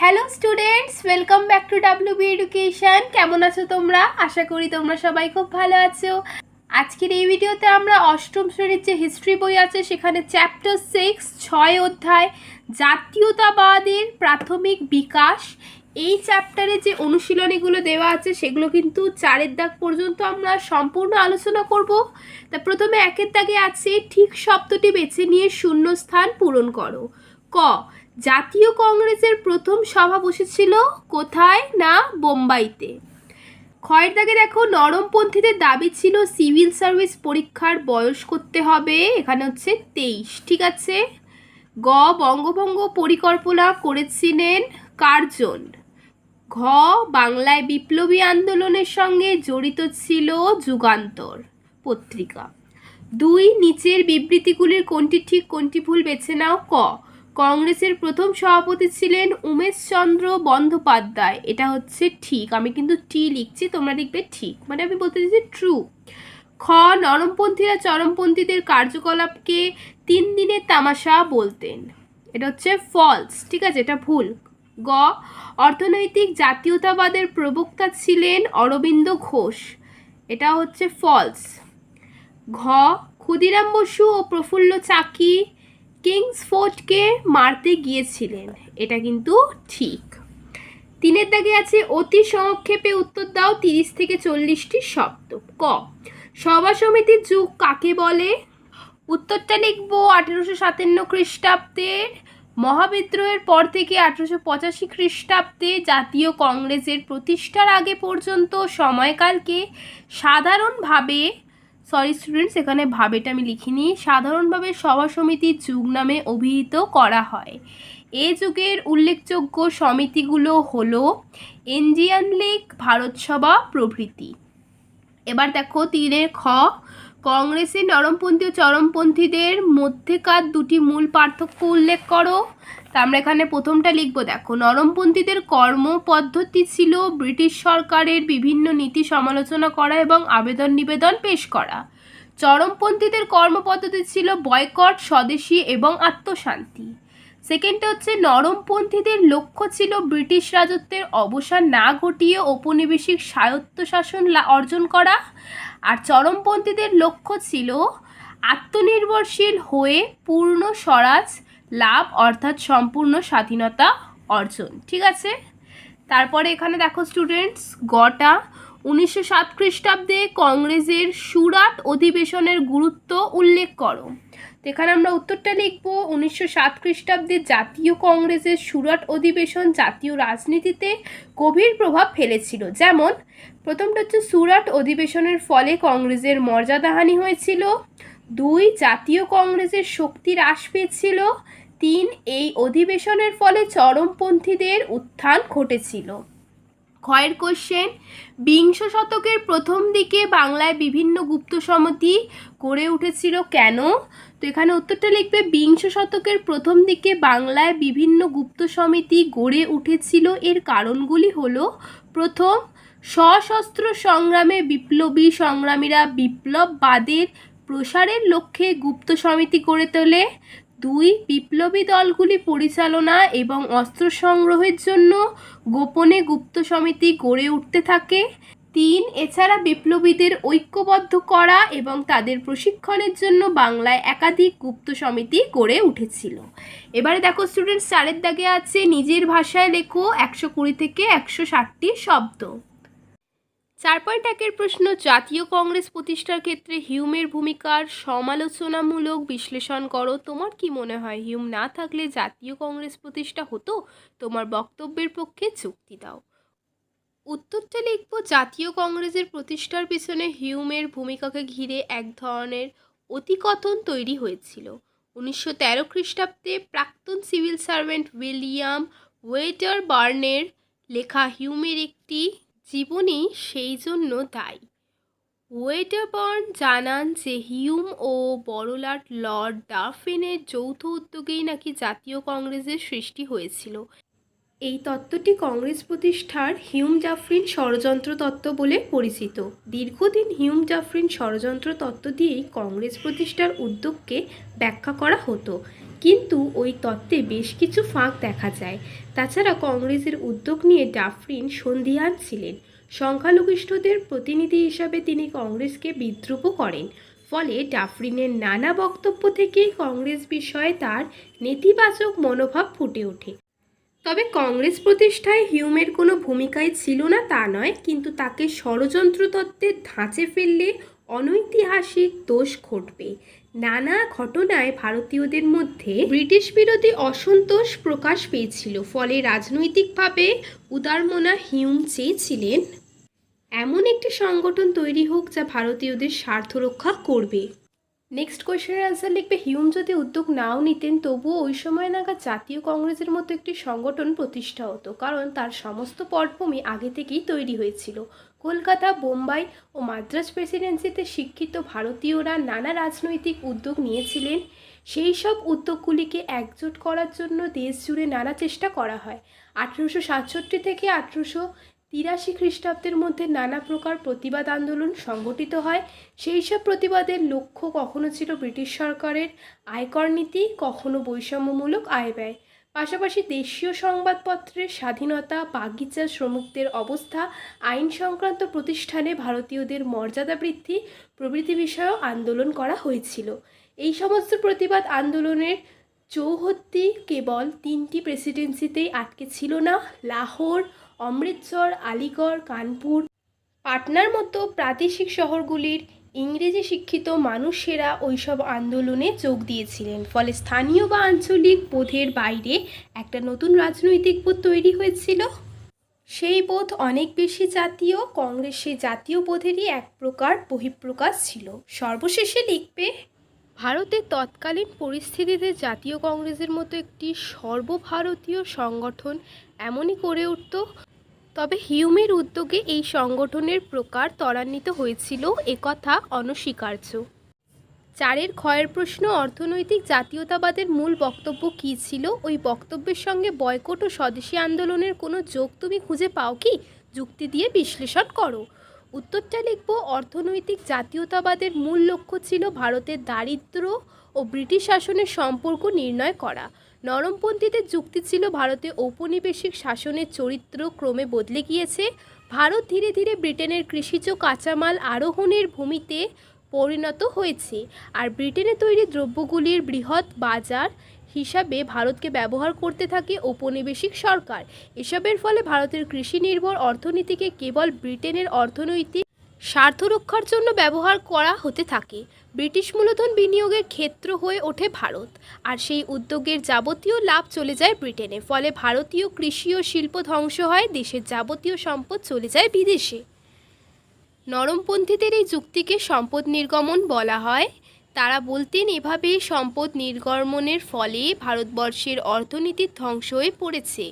Hello students welcome back to W B education কেমন আছো তোমরা? আশা করি তোমরা সবাই খুব ভালো আছো। আজকের এই ভিডিওতে আমরা অষ্টম শ্রেণির যে হিস্ট্রি বই আছে, সেখানে চ্যাপ্টার সিক্স ছয় অধ্যায়, জাতীয়তাবাদের প্রাথমিক বিকাশ, এই চ্যাপ্টারে যে অনুশীলনীগুলো দেওয়া আছে, সেগুলো কিন্তু চারের দাগ পর্যন্ত আমরা সম্পূর্ণ আলোচনা করব। তা প্রথমে একের দাগে আছে, ঠিক শব্দটি বেছে নিয়ে শূন্যস্থান পূরণ করো। ক জাতীয় কংগ্রেসের প্রথম সভা বসেছিল কোথায় না বোম্বাইতে? ক্ষয়ের দাগে দেখো, নরমপন্থীদের দাবি ছিল সিভিল সার্ভিস পরীক্ষার বয়স করতে হবে, এখানে হচ্ছে তেইশ, ঠিক আছে? গ, বঙ্গভঙ্গ পরিকল্পনা করেছিলেন কার্জন। ঘ, বাংলায় বিপ্লবী আন্দোলনের সঙ্গে জড়িত ছিল যুগান্তর পত্রিকা। দুই, নিচের বিবৃতিগুলির কোনটি ঠিক, কোনটি ভুল বেছে নাও। ক কংগ্রেসের প্রথম সভাপতি ছিলেন উমেশচন্দ্র বন্দ্যোপাধ্যায়। এটা হচ্ছে ঠিক। আমি কিন্তু টি লিখছি, তোমরা লিখবে ঠিক। মানে আমি বলতে চাইছি ট্রু খ, নরমপন্থীরা চরমপন্থীদের কার্যকলাপকে তিন দিনের তামাশা বলতেন। এটা হচ্ছে ফলস ঠিক আছে? এটা ভুল। গ, অর্থনৈতিক জাতীয়তাবাদের প্রবক্তা ছিলেন অরবিন্দ ঘোষ। এটা হচ্ছে ফলস ঘ, ক্ষুদিরাম বসু ও প্রফুল্ল চাকি কিংসফোর্ডকে মারতে গিয়েছিলেন, এটা কিন্তু ঠিক। তিনের দাগে আছে, অতি সংক্ষেপে উত্তর দাও তিরিশ থেকে চল্লিশটি শব্দ। ক, সভা সমিতির যুগ কাকে বলে? উত্তরটা লিখব আঠেরোশো সাতান্ন খ্রিস্টাব্দের মহাবিদ্রোহের পর থেকে আঠেরোশো পঁচাশি খ্রিস্টাব্দে জাতীয় কংগ্রেসের প্রতিষ্ঠার আগে পর্যন্ত সময়কালকে সাধারণভাবে সরি স্টুডেন্টস এখানে ভাবেটা আমি লিখিনি। সাধারণভাবে সভা সমিতি যুগ নামে অভিহিত করা হয়। এ যুগের উল্লেখযোগ্য সমিতিগুলো হলো ইন্ডিয়ান লীগ ভারতসভা প্রভৃতি। এবার দেখো তিনের খ। কংগ্রেসের নরমপন্থী ও চরমপন্থীদের মধ্যেকার দুটি মূল পার্থক্য উল্লেখ করো? তা আমরা এখানে প্রথমটা লিখব। দেখো, নরমপন্থীদের কর্ম পদ্ধতি ছিল ব্রিটিশ সরকারের বিভিন্ন নীতি সমালোচনা করা এবং আবেদন নিবেদন পেশ করা। চরমপন্থীদের কর্মপদ্ধতি ছিল বয়কট, স্বদেশী এবং আত্মশান্তি। সেকেন্ডটা হচ্ছে, নরমপন্থীদের লক্ষ্য ছিল ব্রিটিশ রাজত্বের অবসান না ঘটিয়ে ঔপনিবেশিক স্বায়ত্তশাসন অর্জন করা। আর চরমপন্থীদের লক্ষ্য ছিল আত্মনির্ভরশীল হয়ে পূর্ণ স্বরাজ লাভ, অর্থাৎ সম্পূর্ণ স্বাধীনতা অর্জন। ঠিক আছে? তারপরে এখানে দেখো স্টুডেন্টস গটা। উনিশশো সাত খ্রিস্টাব্দে কংগ্রেসের সুরাট অধিবেশনের গুরুত্ব উল্লেখ করো। এখানে আমরা উত্তরটা লিখব, উনিশশো সাত খ্রিস্টাব্দে জাতীয় কংগ্রেসের সুরাট অধিবেশন জাতীয় রাজনীতিতে গভীর প্রভাব ফেলেছিল। যেমন, প্রথমটা হচ্ছে সুরাট অধিবেশনের ফলে কংগ্রেসের মর্যাদাহানি হয়েছিল। দুই, জাতীয় কংগ্রেসের শক্তি হ্রাস পেয়েছিল। তিন, এই অধিবেশনের ফলে চরমপন্থীদের উত্থান ঘটেছিল। ক্ষয়ের কোশ্চেন বিংশ শতকের প্রথম দিকে বাংলায় বিভিন্ন গুপ্ত সমিতি গড়ে উঠেছিল কেন? তো এখানে উত্তরটা লিখবে, বিংশ শতকের প্রথম দিকে বাংলায় বিভিন্ন গুপ্ত সমিতি গড়ে উঠেছিল এর কারণগুলি হলো, প্রথম, সশস্ত্র সংগ্রামে বিপ্লবী সংগ্রামীরা বিপ্লববাদের প্রসারের লক্ষ্যে গুপ্ত সমিতি গড়ে তোলে। দুই বিপ্লবী দলগুলি পরিচালনা এবং অস্ত্র সংগ্রহের জন্য গোপনে গুপ্ত সমিতি গড়ে উঠতে থাকে। তিন, এছাড়া বিপ্লবীদের ঐক্যবদ্ধ করা এবং তাদের প্রশিক্ষণের জন্য বাংলায় একাধিক গুপ্ত সমিতি গড়ে উঠেছিল। এবারে দেখো স্টুডেন্টস চারের দাগে আছে, নিজের ভাষায় লেখো, একশো কুড়ি থেকে একশো ষাটটি শব্দ। চার পয়েন্ট একের প্রশ্ন, জাতীয় কংগ্রেস প্রতিষ্ঠার ক্ষেত্রে হিউমের ভূমিকার সমালোচনামূলক বিশ্লেষণ করো। তোমার কি মনে হয়, হিউম না থাকলে জাতীয় কংগ্রেস প্রতিষ্ঠা হতো? তোমার বক্তব্যের পক্ষে যুক্তি দাও। উত্তরটা লিখব, জাতীয় কংগ্রেসের প্রতিষ্ঠার পিছনে হিউমের ভূমিকাকে ঘিরে এক ধরনের অতিকথন তৈরি হয়েছিল। উনিশশো তেরো খ্রিস্টাব্দে প্রাক্তন সিভিল সার্ভেন্ট উইলিয়াম ওয়েটার বার্নের লেখা হিউমের একটি জীবনী সেই জন্য দায়ী। ওয়েটারবার্ন জানান যে হিউম ও বড়লাট লর্ড ডারফিনের যৌথ উদ্যোগেই নাকি জাতীয় কংগ্রেসের সৃষ্টি হয়েছিল। এই তত্ত্বটি কংগ্রেস প্রতিষ্ঠার হিউম জাফরিন ষড়যন্ত্র তত্ত্ব বলে পরিচিত। দীর্ঘদিন হিউম জাফরিন ষড়যন্ত্র তত্ত্ব দিয়েই কংগ্রেস প্রতিষ্ঠার উদ্যোগকে ব্যাখ্যা করা হতো। কিন্তু ওই তত্ত্বে বেশ কিছু ফাঁক দেখা যায়। তাছাড়া কংগ্রেসের উদ্যোগ নিয়ে ডাফরিন সন্ধিহান ছিলেন। সংখ্যালঘিষ্ঠদের প্রতিনিধি হিসাবে তিনি কংগ্রেসকে বিদ্রুপ করেন। ফলে ডাফরিনের নানা বক্তব্য থেকেই কংগ্রেস বিষয়ে তার নেতিবাচক মনোভাব ফুটে ওঠে। তবে কংগ্রেস প্রতিষ্ঠায় হিউমের কোনো ভূমিকাই ছিল না তা নয়, কিন্তু তাকে ষড়যন্ত্র তত্ত্বের ধাঁচে ফেললে অনৈতিহাসিক দোষ ঘটবে। নানা ঘটনায় ভারতীয়দের মধ্যে ব্রিটিশ বিরোধী অসন্তোষ প্রকাশ পেয়েছিল, ফলে রাজনৈতিকভাবে উদারমনা হিউম চেয়েছিলেন। এমন একটি সংগঠন তৈরি হোক যা ভারতীয়দের স্বার্থ রক্ষা করবে। নেক্সট কোয়েশ্চেনের অ্যান্সার লিখবে, হিউম যদি উদ্যোগ নাও নিতেন, তবুও ওই সময় নাগাদ জাতীয় কংগ্রেসের মতো একটি সংগঠন প্রতিষ্ঠা হতো, কারণ তার সমস্ত পটভূমি আগে থেকেই তৈরি হয়েছিল। কলকাতা, বোম্বাই ও মাদ্রাজ প্রেসিডেন্সিতে শিক্ষিত ভারতীয়রা নানা রাজনৈতিক উদ্যোগ নিয়েছিলেন। সেই সব উদ্যোগগুলিকে একজোট করার জন্য দেশ জুড়ে নানা চেষ্টা করা হয়। আঠেরোশো সাতষট্টি থেকে আঠেরোশো তিরাশি খ্রিস্টাব্দের মধ্যে নানা প্রকার প্রতিবাদ আন্দোলন সংগঠিত হয়। সেই সব প্রতিবাদের লক্ষ্য কখনো ছিল ব্রিটিশ সরকারের আয়কর নীতি, কখনো বৈষম্যমূলক আয় ব্যয়। পাশাপাশি দেশীয় সংবাদপত্রের স্বাধীনতা, বাগিচা শ্রমিকদের অবস্থা, আইন সংক্রান্ত প্রতিষ্ঠানে ভারতীয়দের মর্যাদা বৃদ্ধি, প্রভৃতি বিষয়েও আন্দোলন করা হয়েছিল। এই সমস্ত প্রতিবাদ আন্দোলনের চৌহদ্দি কেবল তিনটি প্রেসিডেন্সিতেই আটকে ছিল না। লাহোর, অমৃতসর, আলিগড়, কানপুর, পাটনার মতো প্রাদেশিক শহরগুলির ইংরেজি শিক্ষিত মানুষেরা ওইসব আন্দোলনে যোগ দিয়েছিলেন। ফলে স্থানীয় বা আঞ্চলিক বোধের বাইরে একটা নতুন রাজনৈতিক বোধ তৈরি হয়েছিল। সেই বোধ অনেক বেশি জাতীয়, কংগ্রেস জাতীয় বোধেরই এক প্রকার বহিঃপ্রকাশ ছিল। সর্বশেষে লিখবে ভারতের তৎকালীন পরিস্থিতিতে জাতীয় কংগ্রেসের মতো একটি সর্বভারতীয় সংগঠন এমনই করে উঠত তবে হিউমের উদ্যোগে এই সংগঠনের প্রকার ত্বরান্বিত হয়েছিল একথা অনস্বীকার্য। চারের ক্ষয়ের প্রশ্ন, অর্থনৈতিক জাতীয়তাবাদের মূল বক্তব্য কী ছিল? ওই বক্তব্যের সঙ্গে বয়কট ও স্বদেশী আন্দোলনের কোনো যোগ তুমি খুঁজে পাও কি? যুক্তি দিয়ে বিশ্লেষণ করো। উত্তরটা লিখব, অর্থনৈতিক জাতীয়তাবাদের মূল লক্ষ্য ছিল ভারতের দারিদ্র ও ব্রিটিশ শাসনের সম্পর্ক নির্ণয় করা। নরমপন্থীদের যুক্তি ছিল ভারতে ঔপনিবেশিক শাসনের চরিত্র ক্রমে বদলে গিয়েছে। ভারত ধীরে ধীরে ব্রিটেনের কৃষিজ কাঁচামাল আরোহণের ভূমিতে পরিণত হয়েছে আর ব্রিটেনে তৈরি দ্রব্যগুলির বৃহৎ বাজার হিসাবে ভারতকে ব্যবহার করতে থাকে ঔপনিবেশিক সরকার। এসবের ফলে ভারতের কৃষি নির্ভর অর্থনীতিকে কেবল ব্রিটেনের অর্থনৈতিক স্বার্থ রক্ষার জন্য ব্যবহার করা হতে থাকে। ব্রিটিশ মূলধন বিনিয়োগের ক্ষেত্র হয়ে ওঠে ভারত, আর সেই উদ্যোগের যাবতীয় লাভ চলে যায় ব্রিটেনে, ফলে ভারতীয় কৃষি ও শিল্প ধ্বংস হয়, দেশের যাবতীয় সম্পদ চলে যায় বিদেশে। নরমপন্থীদের এই যুক্তিকে সম্পদ নির্গমন বলা হয়। তারা বলতেন এভাবেই সম্পদ নির্গমনের ফলে ভারতবর্ষের অর্থনীতির ধ্বংস হয়ে পড়েছে।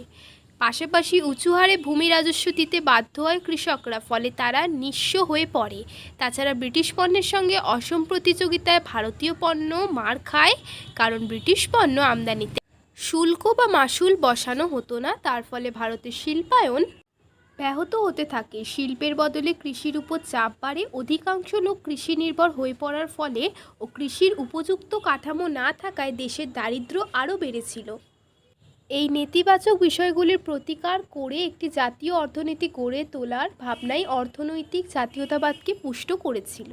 পাশাপাশি উঁচু হারে ভূমি রাজস্ব দিতে বাধ্য হয় কৃষকরা, ফলে তারা নিঃস্ব হয়ে পড়ে। তাছাড়া ব্রিটিশ পণ্যের সঙ্গে অসম প্রতিযোগিতায় ভারতীয় পণ্য মার খায়, কারণ ব্রিটিশ পণ্য আমদানিতে শুল্ক বা মাসুল বসানো হতো না, তার ফলে ভারতের শিল্পায়ন ব্যাহত হতে থাকে। শিল্পের বদলে কৃষির উপর চাপ বাড়ে, অধিকাংশ লোক কৃষি নির্ভর হয়ে পড়ার ফলে ও কৃষির উপযুক্ত কাঠামো না থাকায় দেশের দারিদ্র্য আরও বেড়েছিল। এই নেতিবাচক বিষয়গুলির প্রতিকার করে একটি জাতীয় অর্থনীতি গড়ে তোলার ভাবনাই অর্থনৈতিক জাতীয়তাবাদকে পুষ্ট করেছিল।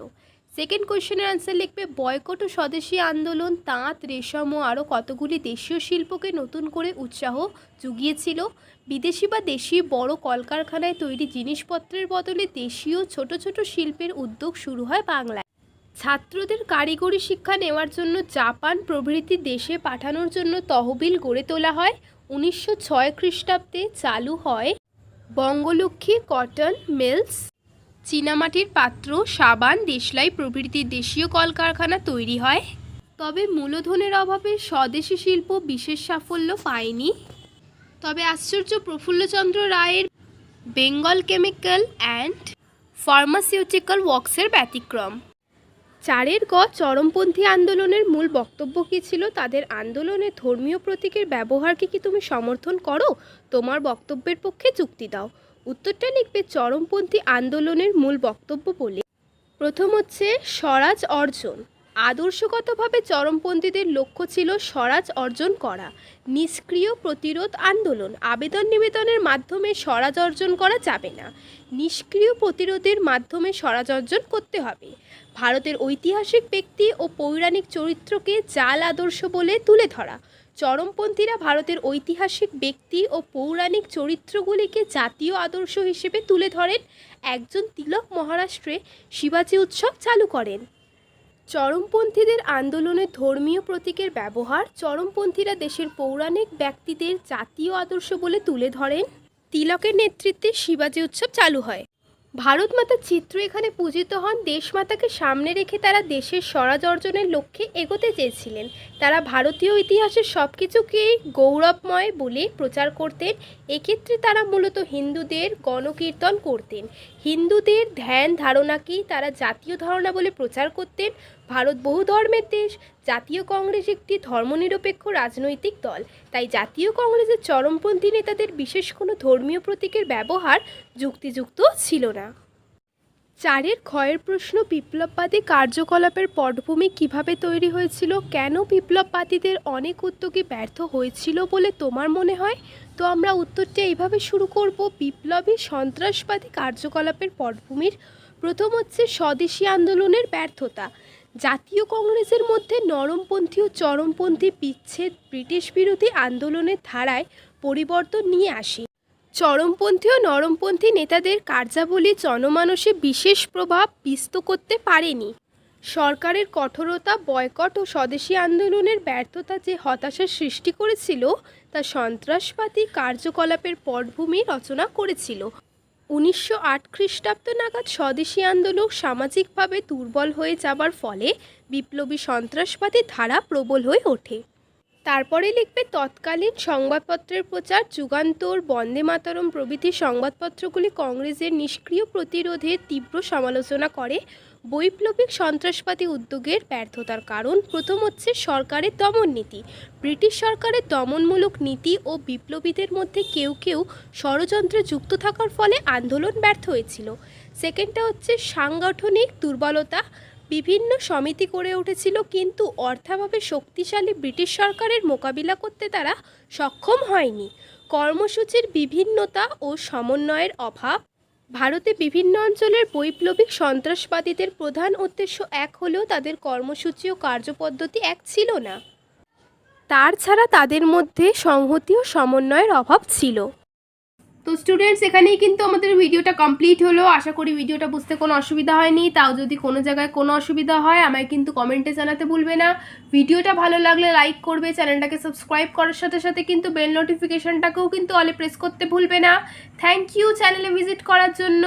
সেকেন্ড কোয়েশ্চেনের অ্যান্সার লিখবে, বয়কট ও স্বদেশী আন্দোলন, তাঁত, রেশম ও আরও কতগুলি দেশীয় শিল্পকে নতুন করে উৎসাহ জুগিয়েছিল? বিদেশি বা দেশি বড় কলকারখানায় তৈরি জিনিসপত্রের বদলে দেশীয় ছোট ছোট শিল্পের উদ্যোগ শুরু হয় বাংলায়। ছাত্রদের কারিগরি শিক্ষা নেওয়ার জন্য জাপান প্রভৃতি দেশে পাঠানোর জন্য তহবিল গড়ে তোলা হয়। উনিশশো ছয় খ্রিস্টাব্দে চালু হয় বঙ্গলক্ষ্মী কটন মিলস। চীনামাটির পাত্র সাবান, দেশলাই প্রভৃতি দেশীয় কলকারখানা তৈরি হয়। তবে মূলধনের অভাবে স্বদেশি শিল্প বিশেষ সাফল্য পায়নি। তবে আশ্চর্য প্রফুল্লচন্দ্র রায়ের বেঙ্গল কেমিক্যাল অ্যান্ড ফার্মাসিউটিক্যাল ওয়ার্কসের ব্যতিক্রম। চারের গ চরমপন্থী আন্দোলনের মূল বক্তব্য কী ছিল? তাদের আন্দোলনে ধর্মীয় প্রতীকের ব্যবহারকে কি তুমি সমর্থন করো? তোমার বক্তব্যের পক্ষে যুক্তি দাও। উত্তরটা লিখবে চরমপন্থী আন্দোলনের মূল বক্তব্য বলে। প্রথম হচ্ছে স্বরাজ অর্জন। আদর্শগতভাবে চরমপন্থীদের লক্ষ্য ছিল স্বরাজ অর্জন করা, নিষ্ক্রিয় প্রতিরোধ আন্দোলন। আবেদন নিবেদনের মাধ্যমে স্বরাজ অর্জন করা যাবে না। নিষ্ক্রিয় প্রতিরোধের মাধ্যমে স্বরাজ অর্জন করতে হবে। ভারতের ঐতিহাসিক ব্যক্তি ও পৌরাণিক চরিত্রকে জাল আদর্শ বলে তুলে ধরা। চরমপন্থীরা ভারতের ঐতিহাসিক ব্যক্তি ও পৌরাণিক চরিত্রগুলিকে জাতীয় আদর্শ হিসেবে তুলে ধরেন। একজন তিলক মহারাষ্ট্রে শিবাজী উৎসব চালু করেন। চরমপন্থীদের আন্দোলনে ধর্মীয় প্রতীকের ব্যবহার চরমপন্থীরা দেশের পৌরাণিক ব্যক্তিদের জাতীয় আদর্শ বলে তুলে ধরেন। তিলকের নেতৃত্বে শিবাজী উৎসব চালু হয়। ভারত মাতার চিত্র এখানে পূজিত হন। দেশমাতাকে সামনে রেখে তারা দেশের স্বরাজ অর্জনের লক্ষ্যে এগোতে চেয়েছিলেন। তারা ভারতীয় ইতিহাসের সব কিছুকেই গৌরবময় বলে প্রচার করতেন। এক্ষেত্রে তারা মূলত হিন্দুদের গণকীর্তন করতেন। হিন্দুদের ধ্যান ধারণাকেই তারা জাতীয় ধারণা বলে প্রচার করতেন। ভারত বহু ধর্মের দেশ, জাতীয় কংগ্রেস একটি ধর্মনিরপেক্ষ রাজনৈতিক দল। তাই জাতীয় কংগ্রেসের চরমপন্থী নেতাদের বিশেষ কোনো ধর্মীয় প্রতীকের ব্যবহার যুক্তিযুক্ত ছিল না। চারের ক্ষয়ের প্রশ্ন বিপ্লববাদী কার্যকলাপের পটভূমি কীভাবে তৈরি হয়েছিল, কেন বিপ্লববাদীদের অনেক উদ্যোগী ব্যর্থ হয়েছিল বলে তোমার মনে হয়? তো আমরা উত্তরটা এইভাবে শুরু করব, বিপ্লবী সন্ত্রাসবাদী কার্যকলাপের পটভূমির। প্রথম হচ্ছে স্বদেশী আন্দোলনের ব্যর্থতা। জাতীয় কংগ্রেসের মধ্যে নরমপন্থী ও চরমপন্থী বিচ্ছেদ ব্রিটিশ বিরোধী আন্দোলনের ধারায় পরিবর্তন নিয়ে আসে। চরমপন্থী ও নরমপন্থী নেতাদের কার্যাবলী জনমানসে বিশেষ প্রভাব বিস্ত করতে পারেনি। সরকারের কঠোরতা, বয়কট ও স্বদেশী আন্দোলনের ব্যর্থতা যে হতাশার সৃষ্টি করেছিল, তা সন্ত্রাসবাদী কার্যকলাপের পটভূমি রচনা করেছিল। উনিশশো আট খ্রিস্টাব্দ নাগাদ স্বদেশি আন্দোলন সামাজিকভাবে দুর্বল হয়ে যাবার ফলে বিপ্লবী সন্ত্রাসবাদী ধারা প্রবল হয়ে ওঠে। তারপরে লিখবে, তৎকালীন সংবাদপত্রের প্রচার, যুগান্তর, বন্দে মাতরম প্রভৃতি সংবাদপত্রগুলি কংগ্রেসের নিষ্ক্রিয় প্রতিরোধের তীব্র সমালোচনা করে বৈপ্লবিক সন্ত্রাসবাদী উদ্যোগের ব্যর্থতার কারণ প্রথম হচ্ছে সরকারের দমন নীতি। ব্রিটিশ সরকারের দমনমূলক নীতি ও বিপ্লবীদের মধ্যে কেউ কেউ ষড়যন্ত্রে যুক্ত থাকার ফলে আন্দোলন ব্যর্থ হয়েছিল। সেকেন্ডটা হচ্ছে সাংগঠনিক দুর্বলতা। বিভিন্ন সমিতি গড়ে উঠেছিল কিন্তু অর্থাভাবে শক্তিশালী ব্রিটিশ সরকারের মোকাবিলা করতে তারা সক্ষম হয়নি। কর্মসূচির বিভিন্নতা ও সমন্বয়ের অভাব ভারতে বিভিন্ন অঞ্চলের বৈপ্লবিক সন্ত্রাসবাদীদের প্রধান উদ্দেশ্য এক হলেও তাদের কর্মসূচি ও কার্যপদ্ধতি এক ছিল না। তার ছাড়া তাদের মধ্যে সংহতি ও সমন্বয়ের অভাব ছিল। তো স্টুডেন্টস এখানেই কিন্তু আমাদের ভিডিওটা কমপ্লিট হলো। আশা করি ভিডিওটা বুঝতে কোনো অসুবিধা হয়নি। তাও যদি কোনো জায়গায় কোনো অসুবিধা হয়, আমায় কিন্তু কমেন্টে জানাতে ভুলবে না। ভিডিওটা ভালো লাগলে লাইক করবে চ্যানেলটাকে সাবস্ক্রাইব করার সাথে সাথে কিন্তু বেল নোটিফিকেশানটাকেও কিন্তু অলে প্রেস করতে ভুলবে না। থ্যাংক ইউ চ্যানেলে ভিজিট করার জন্য।